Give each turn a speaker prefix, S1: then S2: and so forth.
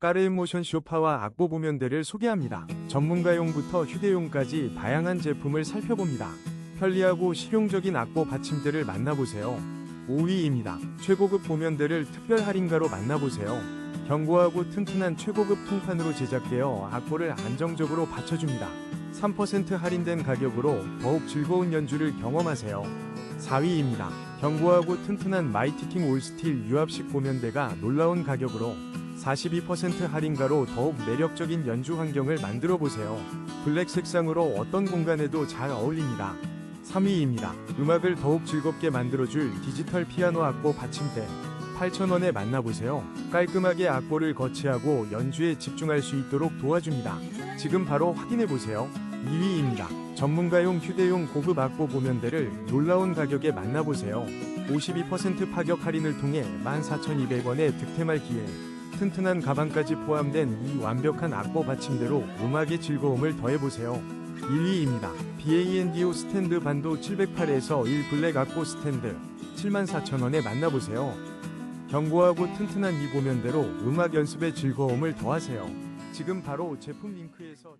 S1: 까르인 모션 쇼파와 악보 보면대를 소개합니다. 전문가용부터 휴대용까지 다양한 제품을 살펴봅니다. 편리하고 실용적인 악보 받침대를 만나보세요. 5위입니다. 최고급 보면대를 특별 할인가로 만나보세요. 견고하고 튼튼한 최고급 통판으로 제작되어 악보를 안정적으로 받쳐줍니다. 3% 할인된 가격으로 더욱 즐거운 연주를 경험하세요. 4위입니다. 견고하고 튼튼한 마이티킹 올스틸 유압식 보면대가 놀라운 가격으로 42% 할인가로 더욱 매력적인 연주 환경을 만들어 보세요. 블랙 색상으로 어떤 공간에도 잘 어울립니다. 3위입니다. 음악을 더욱 즐겁게 만들어줄 디지털 피아노 악보 받침대 8,000원에 만나보세요. 깔끔하게 악보를 거치하고 연주에 집중할 수 있도록 도와줍니다. 지금 바로 확인해보세요. 2위입니다. 전문가용 휴대용 고급 악보 보면대를 놀라운 가격에 만나보세요. 52% 파격 할인을 통해 14,200원에 득템할 기회. 튼튼한 가방까지 포함된 이 완벽한 악보 받침대로 음악의 즐거움을 더해보세요. 1위입니다. BANDO 스탠드 반도 708에서 1 블랙 악보 스탠드 74,000원에 만나보세요. 견고하고 튼튼한 이 보면대로 음악 연습의 즐거움을 더하세요. 지금 바로 제품 링크에서